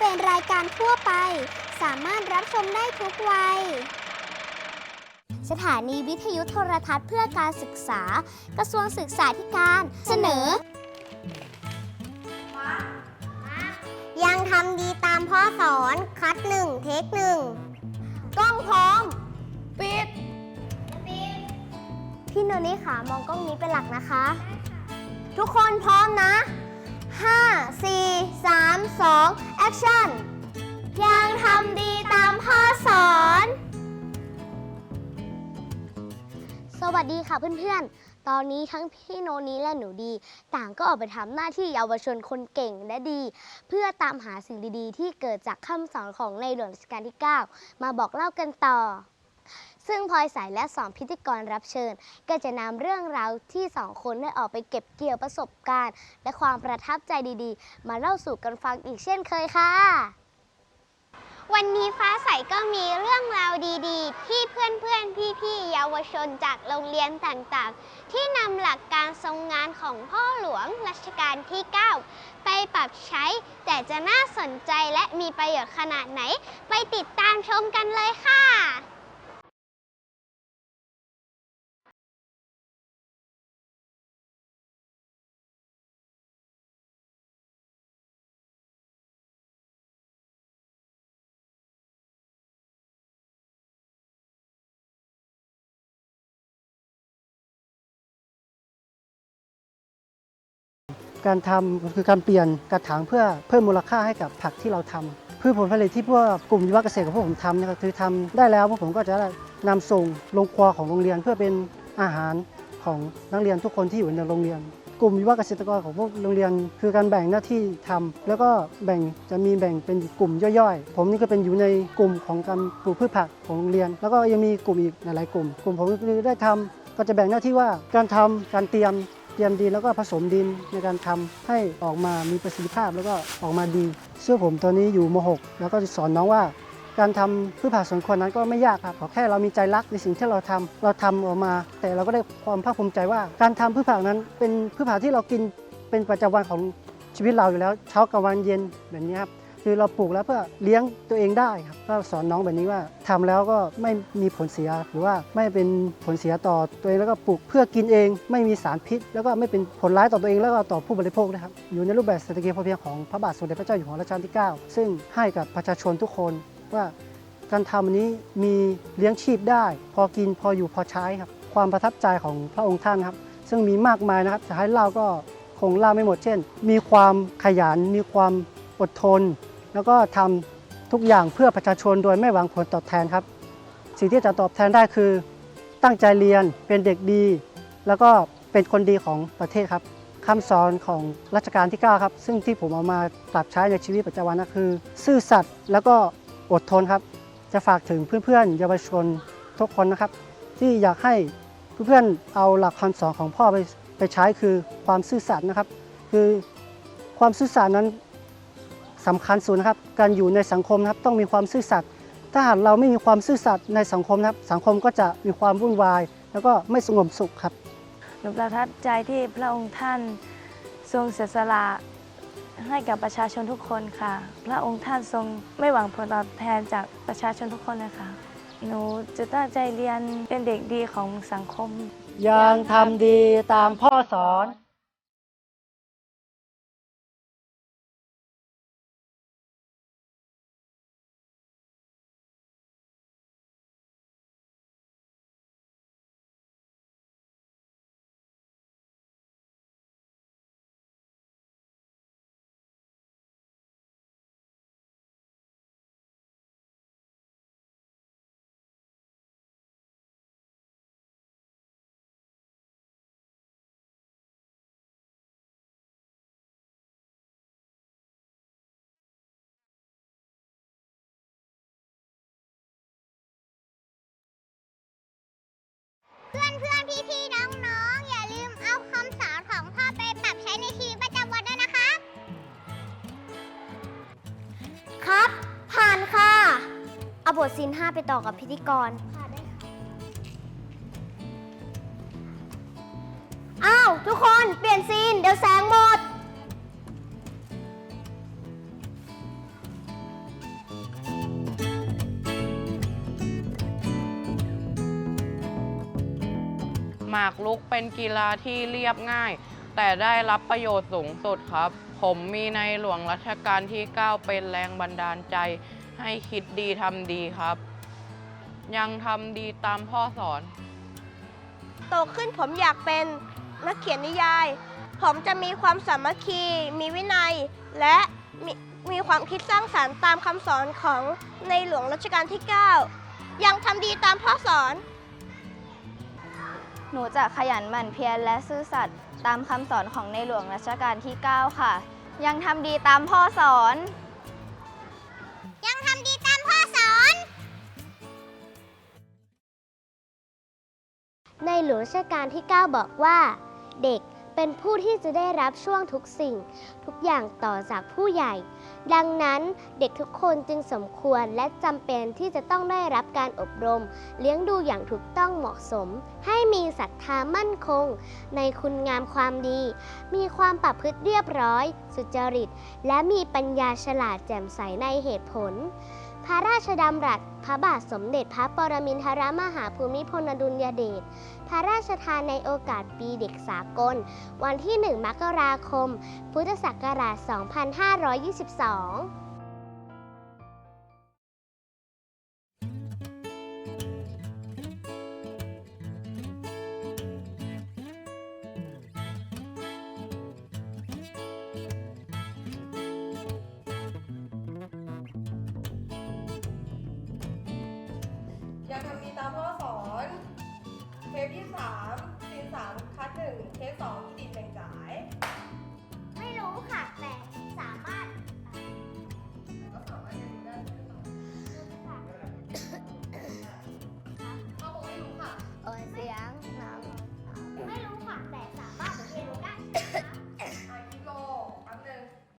เป็นรายการทั่วไป สามารถรับชมได้ทุกวัย สถานีวิทยุโทรทัศน์เพื่อการศึกษา กระทรวงศึกษาธิการเสนอ ยังทำดีตามพ่อสอนคัดหนึ่งเทคหนึ่งกล้องพร้อม ปิด พี่โนนี่ค่ะมองกล้องนี้เป็นหลักนะคะ ทุกคนพร้อมนะ 5 4 3 2แอคชั่น ยังทำดีตามพ่อสอน สวัสดีค่ะเพื่อนๆ ตอนนี้ทั้งพี่โนนี้และหนูดี ต่างก็ออกไปทำหน้าที่เยาวชนคนเก่งและดี เพื่อตามหาสิ่งดีๆ ที่เกิดจากคำสอนของในหลวงรัชกาลที่ 9 มาบอกเล่ากันต่อ ซึ่งพลอยใสยและสองพิธีกรรับเชิญ ก็จะนำเรื่องราวที่สองคนได้ออกไปเก็บเกี่ยวประสบการณ์ และความประทับใจดีๆ มาเล่าสู่กันฟังอีกเช่นเคยค่ะ วันนี้ฟ้าใสก็มีเรื่องราวดีๆ ที่เพื่อนๆ พี่ๆ เยาวชนจากโรงเรียนต่างๆ ที่นำหลักการทรงงานของพ่อหลวงรัชกาลที่ 9 ไปปรับใช้ แต่จะน่าสนใจและมีประโยชน์ขนาดไหน ไปติดตามชมกันเลยค่ะ การทำคือการเปลี่ยนกระถางเพื่อเพิ่มมูลค่าให้กับผักที่เราทำพืชผลผลิตที่พวกกลุ่มวิวัฒเกษตรของพวกผมทำเนี่ยก็คือทำได้แล้วพวกผมก็จะนำส่งลงครัวของโรงเรียน เพื่อเป็นอาหารของนักเรียนทุกคนที่อยู่ในโรงเรียน กลุ่มวิวัฒเกษตรกรของพวกโรงเรียน คือการแบ่งหน้าที่ทำแล้วก็แบ่งจะมีแบ่งเป็นกลุ่มย่อยๆ ผมนี่ก็เป็นอยู่ในกลุ่มของการปลูกพืชผักของโรงเรียน แล้วก็ยังมีกลุ่มอีกหลายๆกลุ่ม กลุ่มผมได้ทำก็จะแบ่งหน้าที่ว่าการทำการเตรียม เตรียมดินแล้วก็ผสมดินในการทำให้ออกมามีประสิทธิภาพแล้วก็ออกมาดีเชื่อผมตอนนี้อยู่ม .6 แล้วก็จะสอนน้องว่า การทำพืชผักสวนครัวนั้นก็ไม่ยากครับขอแค่เรามีใจรักในสิ่งที่เราทำเราทำออกมา แต่เราก็ได้ความภาคภูมิใจว่า การทำพืชผักนั้นเป็นพืชผักที่เรากินเป็นประจำวันของชีวิตเราอยู่แล้ว เช้ากลางวันเย็นแบบนี้ครับ คือเราปลูกแล้วเพื่อเลี้ยงตัวเองได้ครับก็สอนน้องแบบนี้ว่าทำแล้วก็ไม่มีผลเสียหรือว่าไม่เป็นผลเสียต่อตัวเองแล้วก็ปลูกเพื่อกินเอง ไม่มีสารพิษ แล้วก็ไม่เป็นผลร้ายต่อตัวเองแล้วก็ต่อผู้บริโภคนะครับอยู่ในรูปแบบเศรษฐกิจพอเพียงของพระบาทสมเด็จพระเจ้าอยู่หัวรัชกาลที่ 9 ซึ่งให้กับประชาชนทุกคนว่าการทำนนี้มีเลี้ยงชีพได้ พอกินพออยู่พอใช้ครับ ความประทับใจของพระองค์ท่านครับ ซึ่งมีมากมายนะครับจะให้เล่าก็คงเล่าไม่หมดเช่น มีความขยันมีความอดทน แล้วก็ทำทุกอย่างเพื่อประชาชนโดยไม่หวังผลตอบแทนครับ สิ่งที่จะตอบแทนได้คือ ตั้งใจเรียนเป็นเด็กดี แล้วก็เป็นคนดีของประเทศครับคำสอนของรัชกาลที่ 9 ครับ ซึ่งที่ผมเอามาปรับใช้ในชีวิตประจำวันก็คือ ซื่อสัตย์แล้วก็อดทนครับ จะฝากถึงเพื่อนๆ เยาวชนทุกคนนะครับ ที่อยากให้เพื่อนๆเอาหลักคำสอนของพ่อไปไปใช้คือความซื่อสัตย์นะครับ คือความซื่อสัตย์นั้น สำคัญสุดนะครับ การอยู่ในสังคมนะครับต้องมีความซื่อสัตย์ ถ้าหากเราไม่มีความซื่อสัตย์ในสังคมนะครับ สังคมก็จะมีความวุ่นวาย แล้วก็ไม่สงบสุขครับหนูประทับใจที่พระองค์ท่านทรงเสียสละให้กับประชาชนทุกคนค่ะ พระองค์ท่านทรงไม่หวังผลตอบแทนจากประชาชนทุกคนเลยค่ะหนูจะตั้งใจเรียนเป็นเด็กดีของสังคม ยังทำดีตามพ่อสอน เพื่อนเพื่อนพี่พี่น้องน้องๆอย่าลืมเอาคำสอนของพ่อไปปรับใช้ในชีวิตประจำวันด้วยนะครับ ครับ ผ่านค่ะเอาบทซีน5ไปต่อกับพิธีกรอ้าว ทุกคนเปลี่ยนซีน เดี๋ยวแสงหมด หมากรุกเป็นกีฬาที่เรียบง่าย แต่ได้รับประโยชน์สูงสุดครับ ผมมีในหลวงรัชกาลที่ 9 เป็นแรงบันดาลใจ ให้คิดดีทำดีครับ ยังทำดีตามพ่อสอน โตขึ้นผมอยากเป็นนักเขียนนิยาย ผมจะมีความสามัคคี มีวินัย และมีมีความคิดสร้างสารรค์ตามคำสอนของในหลวงรัชกาลที่ 9 ยังทำดีตามพ่อสอน หนูจะขยันหมั่นเพียรและซื่อสัตย์ตามคำสอนของในหลวงรัชกาลที่ 9 ค่ะ ยังทำดีตามพ่อสอน ยังทำดีตามพ่อสอน ในหลวงรัชกาลที่ 9 บอกว่า เด็ก เป็นผู้ที่จะได้รับช่วงทุกสิ่ง ทุกอย่างต่อจากผู้ใหญ่ ดังนั้นเด็กทุกคนจึงสมควรและจำเป็นที่จะต้องได้รับการอบรม เลี้ยงดูอย่างถูกต้องเหมาะสม ให้มีศรัทธามั่นคง ในคุณงามความดี มีความประพฤติเรียบร้อย สุจริต และมีปัญญาฉลาดแจ่มใสในเหตุผล ระราชดำรัส พระบาทสมเด็จพระปรมินทรมหาภูมิพลอดุลยเดช พระราชทานในโอกาสปีเด็กสากล วันที่ 1 มกราคม พุทธศักราช 2522 ที่สามซีนสามคัดหนึ่งเทปสองที่ดินแบ่งจ่าย ไม่รู้ค่ะแต่